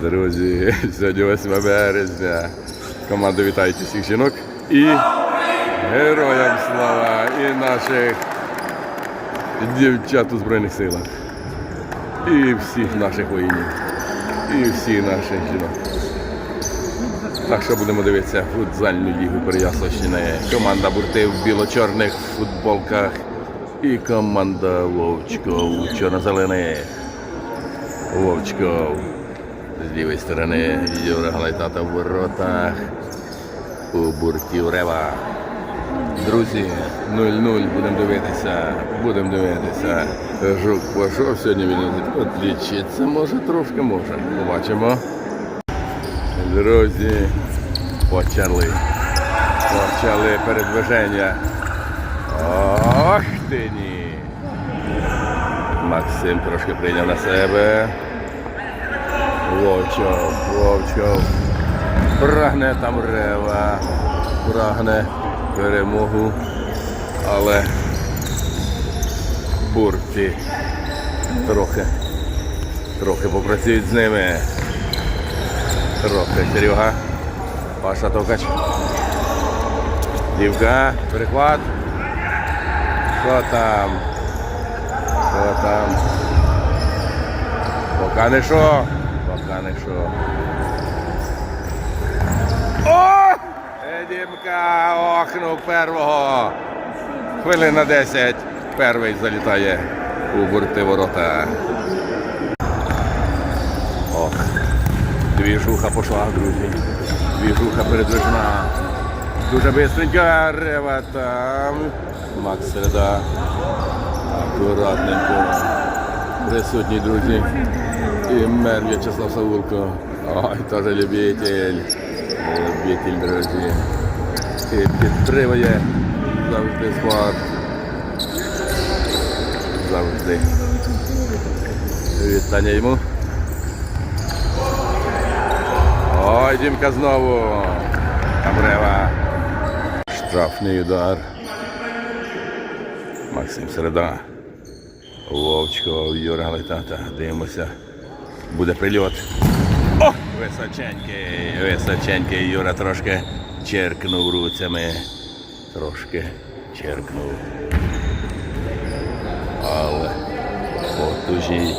Друзі, сьогодні 8 березня. Команда вітають усіх жінок і героям слава і наших дівчат у Збройних силах. І всіх наших воїнів. І всіх наших жінок. Так що будемо дивитися футзальну лігу Переяславщини. Команда бурти в біло-чорних футболках і команда Вовчков чорно-зелених. Вовчков. З лівої сторони Юра Галайтата в воротах. У буртів Рева. Друзі, 0-0, будемо дивитися, будемо дивитися. Жук пішов сьогодні він відлічиться, може трошки може. Побачимо. Друзі, почали. Почали передвиження. Ох ти ні. Максим трошки прийняв на себе. Вовчов, Вовчов. Прагне там рева. Прагне перемогу. Але бурті трохи. Трохи попрацюють з ними. Трохи Серега. Паша Токач. Дівка, перехват. Що там? Що там? Пока не що. Пока не що. О! Дімка охнув первого. Хвилин на 10. Перший залітає у бурти ворота. Ох. Двіжуха пішла, друзі. Двіжуха передвижна. Дуже бистренька. Рева там. Макс середа. Акуратненько. Присутні, друзі. І мер В'ячеслав Савулко. Ой, теж любитель. Любитель, друзі. І підтримує завжди спорт. Завжди. Вітання йому. Ой, Дімка знову. Камрева. Штрафний удар. Максим Середа. Вовчко, Юра Галитата. Дивимося. Буде прильот. О! Височенький, височенький. Юра трошки черкнув руцями. Трошки черкнув. Але потужій.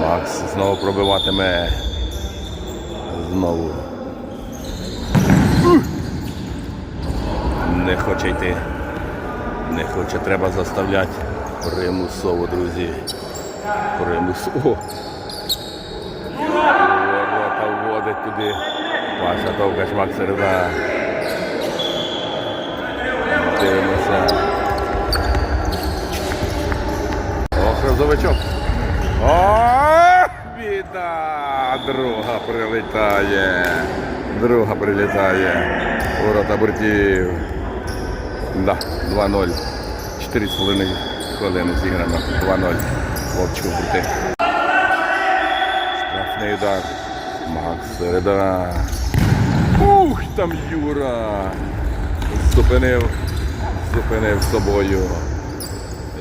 Макс знову пробиватиме. Знову. Не хоче йти. Не хоче, треба заставляти. Примусово, друзі. Примусово. Паша Довгаш Мак середа. Дивимося. Ох, розовичок. О, біда! Друга прилітає. Друга прилітає. Ворота бортів. Да, 2-0. 4,5 хвилини зіграно. 2-0. Вовчку брати. Штрафний удар. Макс середа. Там Юра. Зупинив. Зупинив собою.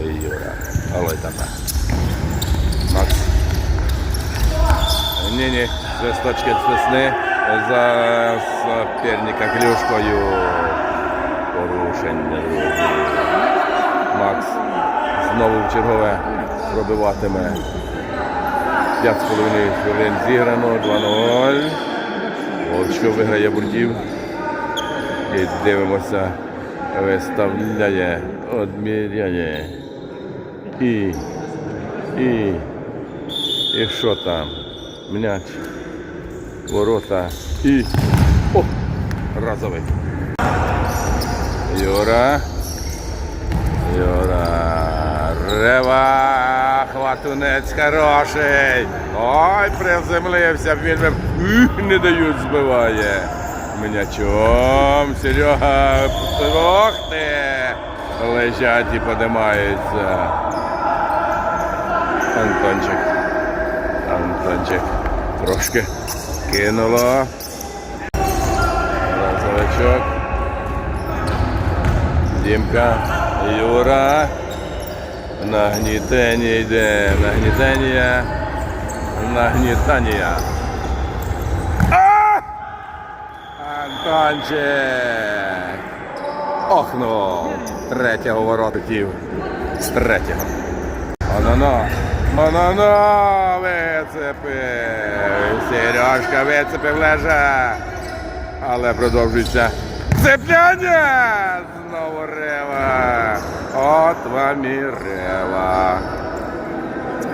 Юра. Але там. Макс. Ні-ні, свисточки з весни за соперника клюшкою. Порушення. Макс знову в чергове пробиватиме. 5,5 хвилин зіграно, 2-0. Волчко виграє буртів. І дивимося, виставляє, одміряє. І, і, і що там? М'яч, ворота і. О! Разовий. Юра. Юра. Рева. Хватунець хороший. Ой, приземлився. Він Ух, не дають збиває. М'ячом. Серега. Ох ти. Лежать і подимаються. Антончик. Антончик. Трошки кинуло. Розовичок. Дімка, Юра. Нагнітення йде, нагнітення, нагнітання. А! Антончик! Охнув! Третього воротиків з третього. Ананас! Ананас! Вицепив! Сережка вицепив лежа! Але продовжується цепляння! Знову рива! От вам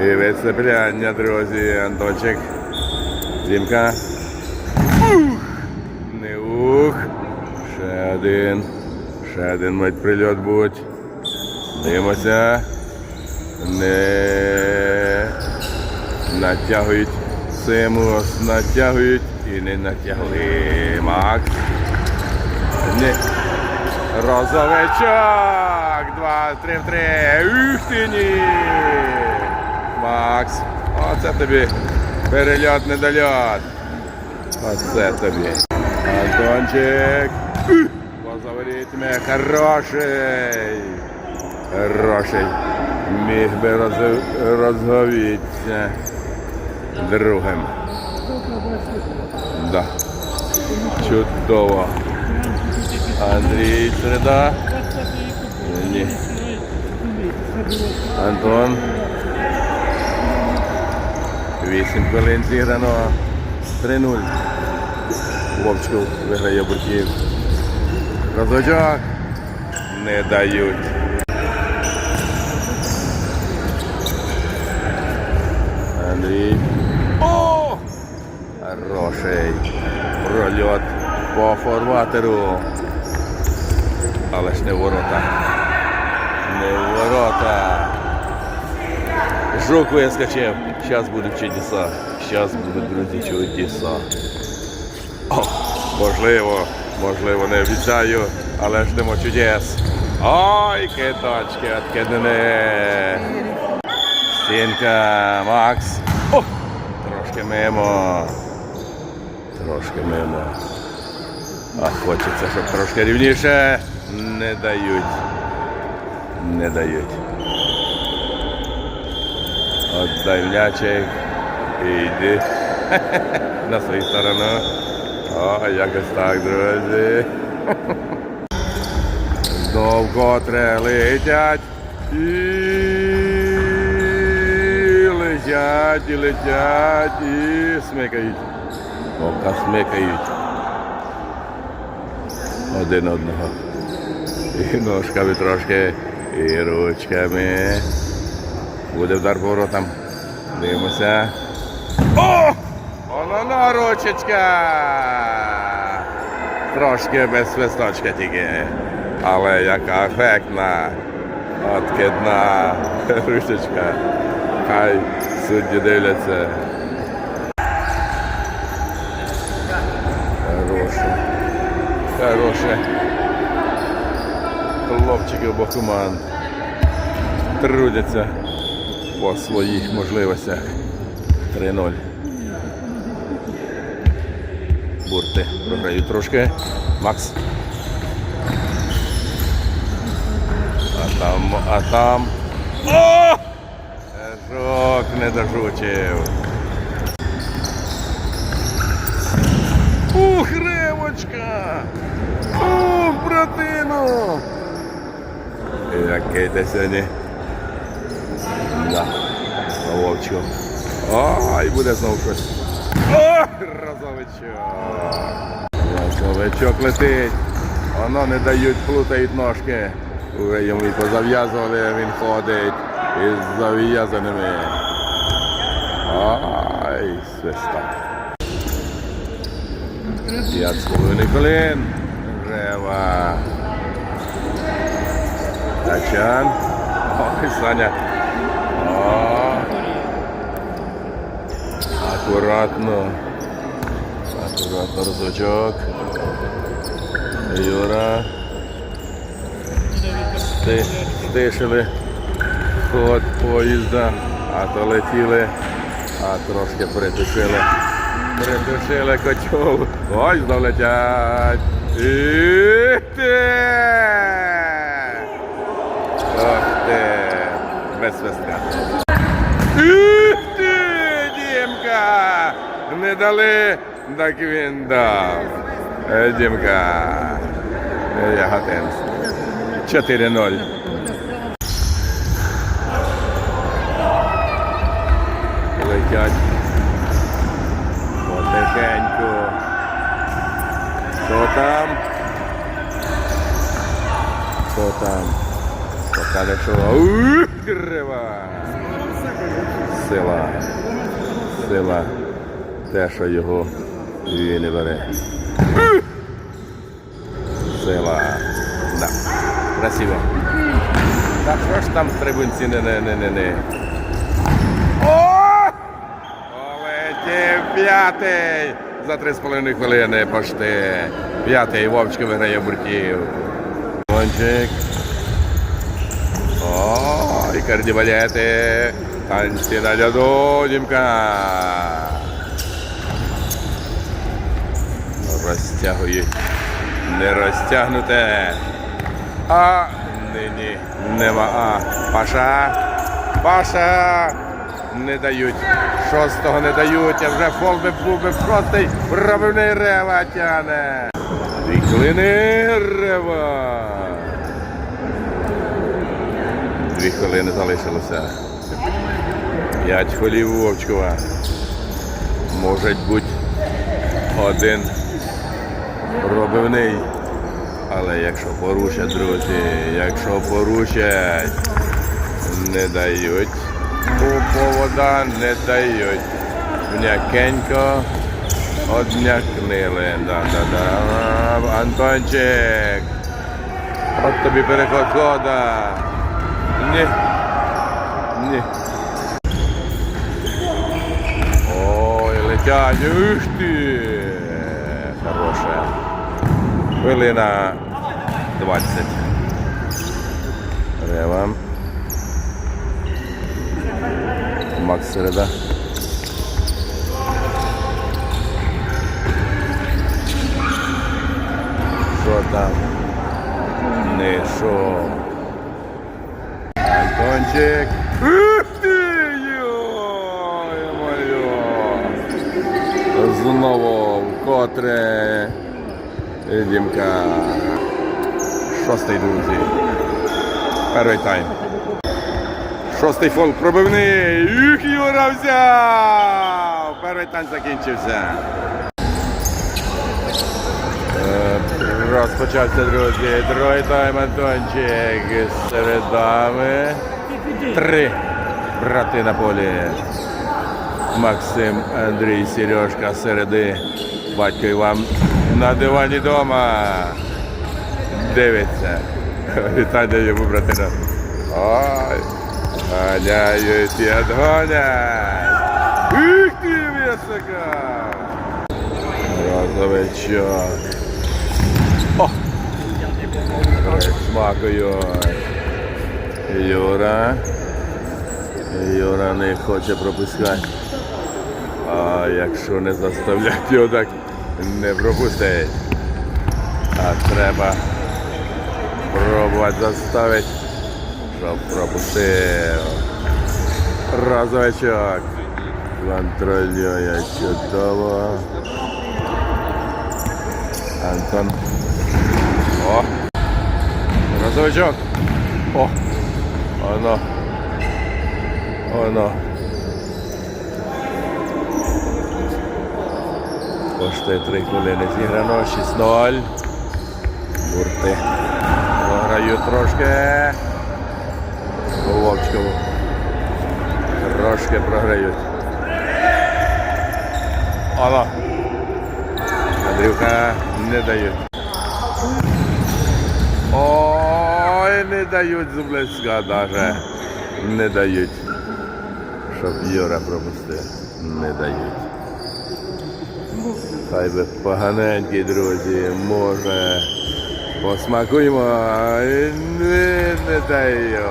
і вицепляння, друзі. Антончик. Зімка. Не ух. Ще один. Ще один мать прильот будь. Дивимося. Не натягують Симус, натягують і не натягли. Макс. Не. Розовичок. Два, три три. Ух ти ні. Макс. Оце тобі перельот недольот. Оце тобі. Антончик. Ух, Поза. Хороший. Хороший. Міг би роз... розговітися другим. Да. Чудово. Андрій Середа. Ні. Антон. Вісім хвилин зіграно. 3-0. Вовчков виграє Бурків. Розочок не дають. Андрій. О! Хороший прольот по форватеру. Але ж не ворота. Ворота. Жук вискочив. Зараз будуть чудеса. Зараз будуть, друзі, чудеса. О, можливо, можливо, не обіцяю, але ждемо чудес. Ой, киточки відкидені. Стінка, Макс. О, трошки мимо. Трошки мимо. А хочеться, щоб трошки рівніше. Не дають. Не дають. Отдай м'ячик. І йди на свою сторону. О, якось так, друзі. Котре летять. І летять, і летять, і смикають. Ока смикають. Один одного. І ножками трошки, і ручками. Буде вдар по воротам. Дивимося. О! Воно ручечка! Трошки без свисточка тільки. Але яка ефектна. Откидна ручечка. Хай судді дивляться. Хороше. Хороше. Хлопчики обох команд трудяться по своїх можливостях. 3-0. Бурти програють трошки. Макс. А там, а там. О! Жок не дожучив. Ух, ривочка! Ух, братину! Який ти сьогодні. Да. Вовчу. Ой, буде знову щось. О, розовичок. Розовичок летить. Воно не дають, плутають ножки. Уже йому і позав'язували, він ходить із зав'язаними. Ай, свисток. П'ять з половиною хвилин. Рева. Тачан. Ой, Саня. О. Акуратно. Акуратно розочок. Юра. Ти, стишили ход поїзда, а то летіли, а трошки притушили. Притушили котел. Ой, знов летять. І! Ох ти! Без свистка. Ух ти, Дімка! Не дали, так він дав. Е, Дімка. Е, Яготинськ. 4-0. Летять. Потихеньку. Що там? Що там? Пока не чула. Ух, крива. Сила. Сила. Те, що його він не бере. Сила. Да. Красиво. Так що ж там трибунці не не не не не. О! Полетів п'ятий! За три з половиною хвилини пошти. П'ятий Вовчко виграє буртів. Кончик. О, і кардібалети. Танці на льоду, Дімка. Розтягують. Не розтягнуте. А нині нема. А. Паша. Паша. Не дають. Шостого не дають, а вже фол би був би шостий. Пробивний рева тяне. Дві хвилини рева. Дві хвилини залишилося. П'ять холів Вовчкова. Може бути один пробивний. Але якщо порушать, друзі, якщо порушать, не дають. У повода не дають. М'якенько однякнили. Да-да-да. Антончик. От тобі переход хода. Ні. Ні. Ой, летять. Ух ти. Хороше. Хвилина 20. Рева. Макс Середа. Що там? Не що. Антончик. Ух ти! Йо-моє! Знову вкотре Дімка. Шостий друзі. Перший тайм. Шостий фол пробивний. Їх Юра взяв! Перший тайм закінчився. Розпочався, друзі. Другий тайм Антончик з середами. Три брати на полі. Максим, Андрій, Сережка середи. Батько Іван на дивані дома. Дивиться. Вітання йому братина. Ой, ганяють і відгонять. Ух ти, висока! Розовичок. О! Смакують. Юра. Юра не хоче пропускати. А якщо не заставлять його так не пропустить. А треба пробувати заставити, щоб пропустив. Розовичок. Контролює чудово. Антон. О! Розовичок. О! Оно. Оно. Коштує 3 хвилини зіграно, 6-0. Бурти. Програють трошки. У Вовчкову. Трошки програють. Оно. Андрюха не дають. Ой, не дають зублеска даже. Не дають. Щоб Юра пропустив. Не дають. Хай би поганенький, друзі, може. Посмакуємо. Ай, Не, не даю.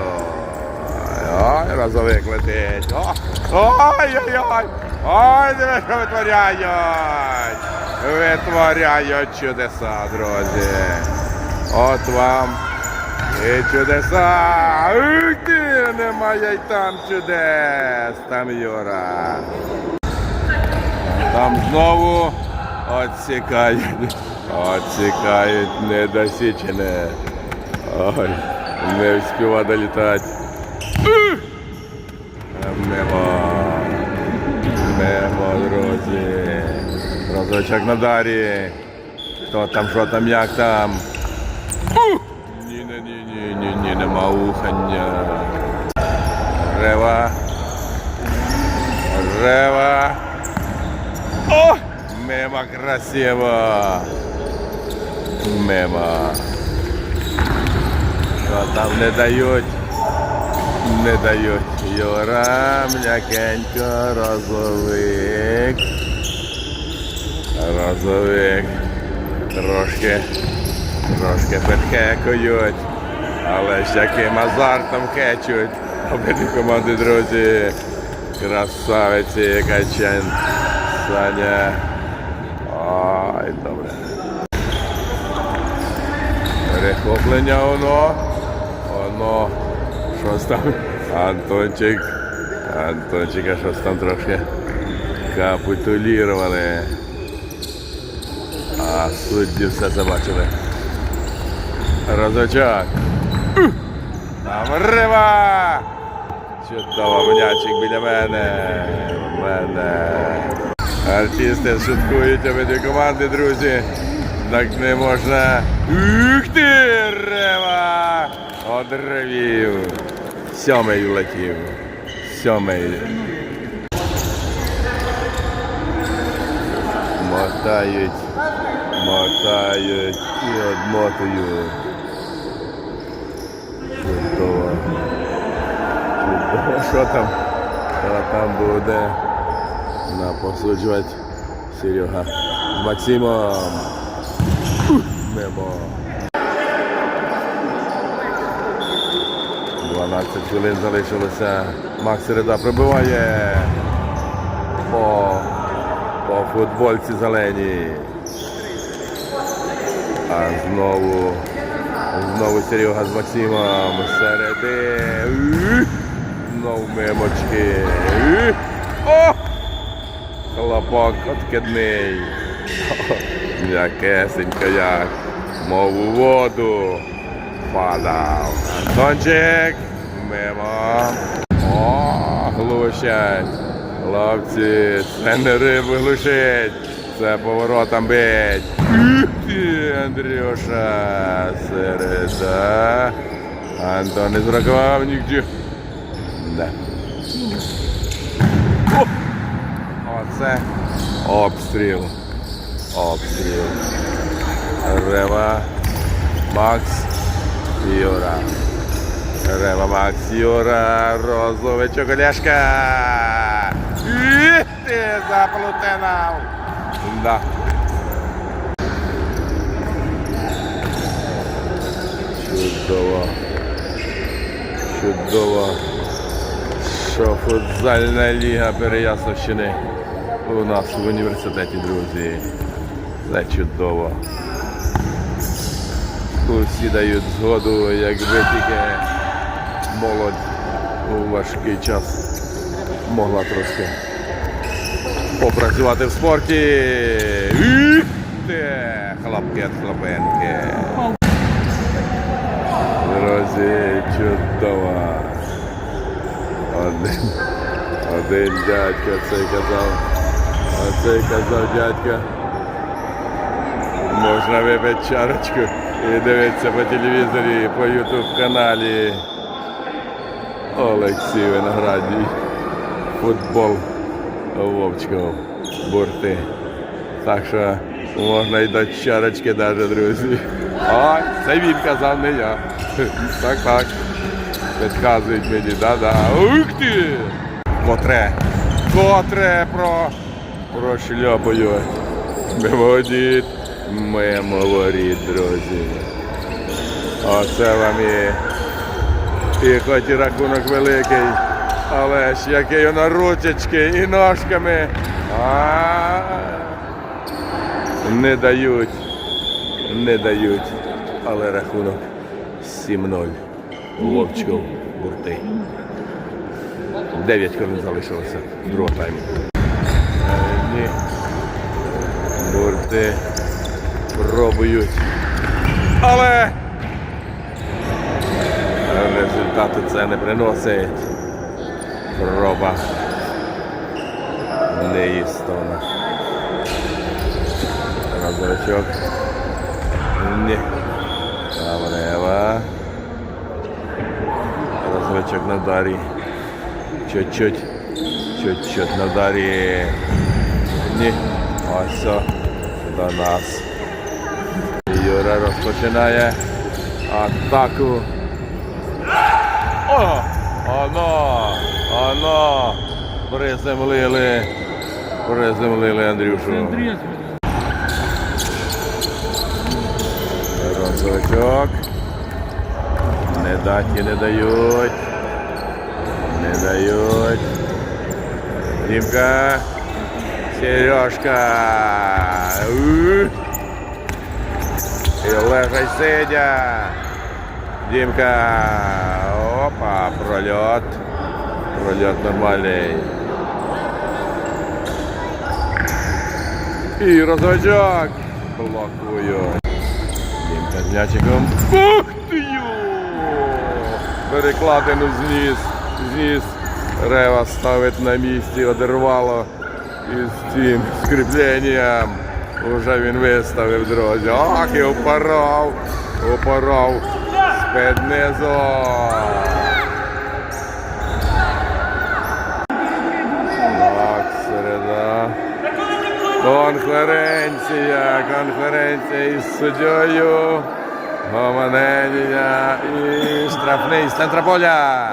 Ой, розовик летить. Ой-ой-ой. Ой, диви, що витворяють. Витворяють чудеса, друзі. От вам і чудеса. Ух немає й там чудес. Там Юра. Там знову отсікають. Оцікають недосічене. Ой, не встигла долітати. Мимо. Мимо, друзі. Розочок на дарі. Хто там, що там, як там? Ні, нема ухання. Рева. Рева. О! Мимо красиво. Мимо. Що там не дають? Не дають. Юра, м'якенько, розовик. Розовик. Трошки, трошки підхекують. Але з яким азартом хечуть. Обидві команди, друзі. Красавиці, Качен, Саня. Ой, добре. Перехоплення воно. Воно. Щось там. Антончик. Антончика щось там трошки капітулірували. А судді все забачили. Розочок. Ух! Там рива! Чудово, м'ячик біля мене. Мене. Артисти шуткують обидві команди, друзі. Так не можна. Ух ти! Рева! Одривів. Сьомий влетів. Сьомий. Мотають. Мотають і одмотують. Що там? Що там буде? Напосуджувати Серега. З Максимом. Ух, 12 хвилин залишилося. Макс Середа пробиває по, по футбольці зеленій. А знову, знову Серега з Максимом середи. Ух, Знову мимочки. О! Хлопок откидний. М'якесенько як. Мов у воду. Падав. Антончик. Мимо. О, глушать. Хлопці, це не рибу глушить. Це поворотом бить. Ти, Андрюша. Середа. Антон не зрахував нігде. Да. О! Оце обстріл. Обстріл. Рева. Макс. Юра. Рева Макс Юра. Розовичок Олешка. І ти заплутинав. Да. Чудово. Чудово. Що футзальна ліга Переяславщини у нас в університеті, друзі. Це чудово. Усі дають згоду, якби тільки молодь у важкий час могла трошки попрацювати в спорті. Хлопки від хлопенки. Друзі, чудово. Один, один дядько цей казав. Оцей казав дядька. Можна випити чарочку і дивитися по телевізорі, по ютуб каналі. Олексій Виноградій. Футбол Вовчков. Бурти. Так що можна й до чарочки навіть, друзі. А, це він казав, не я. Так, так. Підказують мені, да-да. Ух ти! Котре. Котре про прошльопують. Мимодіт, мимо воріт, друзі. Оце вам і, і хоч і рахунок великий, але ж який воно ручечки і ножками. А, не дають, не дають, але рахунок 7-0. Вовчков бурти. 9 хвилин залишилося другого тайму. Е. Бурти атакують. Але результату це не приносить. Проба неїстовна. Розовичок. Ні. Таврева. Розовичок на дарі. Чуть-чуть. Чуть-чуть на дарі. Ні. Ось о, до нас. Юра розпочинає атаку. О! Оно! Оно! Приземлили. Приземлили Андрюшу. Розочок. Не даті не дають. Не дають. Дімка. Сережка. Ух. І лежай сидя. Дімка. Опа, прольот. Прольот нормальний. І розводяк. Блокують. Дімка з м'ячиком. Ух ти йо! Перекладину зніс. Зніс. Рева ставить на місці, одервало із цим скріпленням. Уже він виставив, друзі. Ах, і упоров. Упоров. З-під низу. Так, середа. Конференція, конференція із суддєю. Гомонедія і штрафний з центра поля.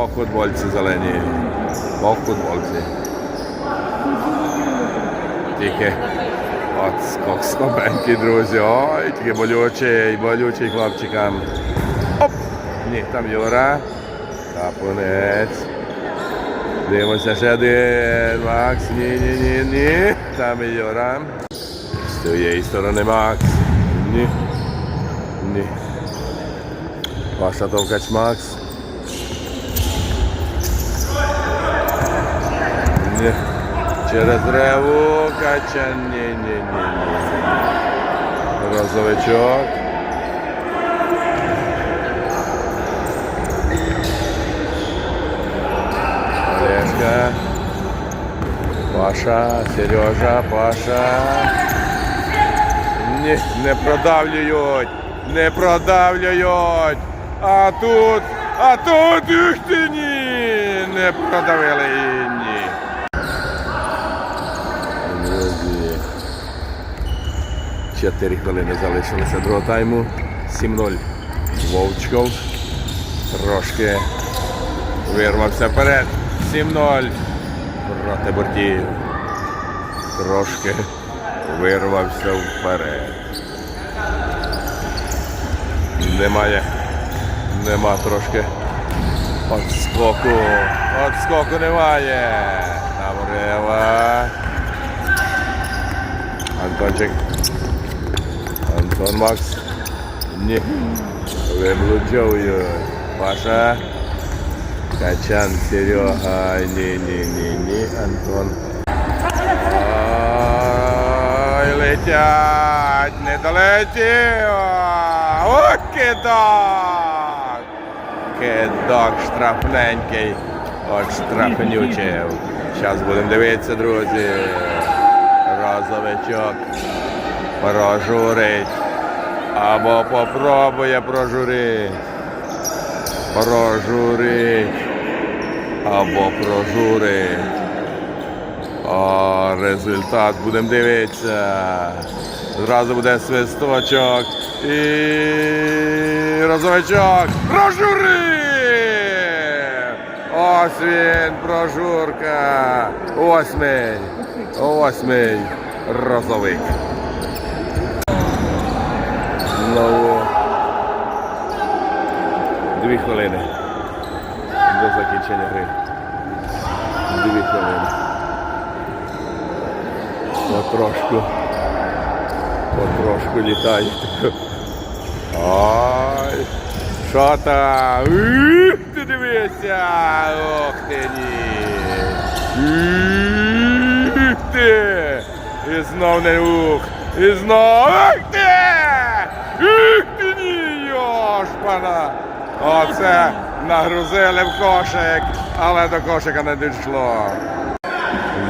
По футбольці зелені. По футбольці. Тільки от скок скобенький, друзі. Ой, тільки болючий, болючий хлопчикам. Оп! Ні, там Юра. Капунець. Дивимося ще один. Макс. Ні, ні, ні, ні. Там і Юра. З цієї сторони Макс. Ні. Ні. Ваша товкач Макс. Ні. Через реву кача. Ні, ні, ні, ні. Розовичок. Олежка. Паша, Сережа, Паша. Ні, не продавлюють, не продавлюють. А тут, а тут їх ти ні, не продавили 4 хвилини залишилося другого тайму. 7-0. Вовчков. Трошки вирвався вперед. 7-0. Проти бортів. Трошки вирвався вперед. Немає. Нема трошки. Отскоку. Отскоку немає. Тамурева. Антончик. Антон Макс. Ні. Виблуджовують. Паша. Качан, Серега. Ні. Антон. Ой, летять, не долетів. О, кидок. Кидок штрафненький. От штрафнючив. Зараз будемо дивитися, друзі. Розовичок прожурить. Або попробує прожурить. Прожурить. Або прожурить. О, результат будемо дивитися. Зразу буде свисточок і розовичок. Прожури! Ось він, прожурка. Восьмий. Восьмий розовик. Знову дві хвилини до закінчення гри. Дві хвилини. Потрошку. Потрошку літають. Ой. Що там? Ти дивися! Ох ти ні! Ти! І знов не ух. І знов. Ух ти! Ух ти ні, йошпана! Оце нагрузили в кошик, але до кошика не дійшло.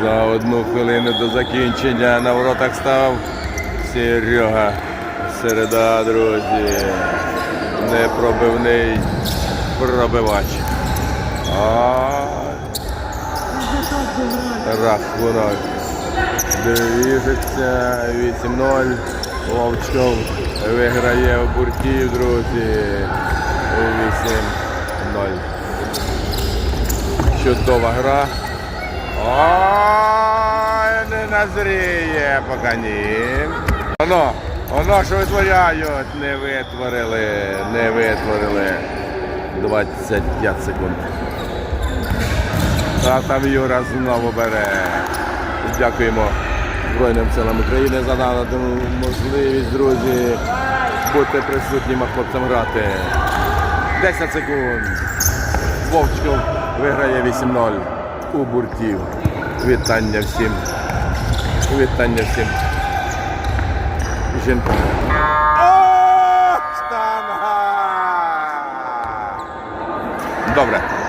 За одну хвилину до закінчення на воротах став Серега. Середа, друзі. Непробивний пробивач. А рахунок. Двіжиться 8-0. Вовчков виграє в буртів, друзі. 8-0. Чудова гра. Ой, не назріє поки ні. Воно, воно що витворяють, не витворили, не витворили. 25 секунд. А там Юра знову бере. Дякуємо Збройним силам України за можливість, друзі, бути присутніми хлопцям грати. 10 секунд. Вовчков виграє 8-0 у буртів. Вітання всім. Вітання всім. Штанга! Добре.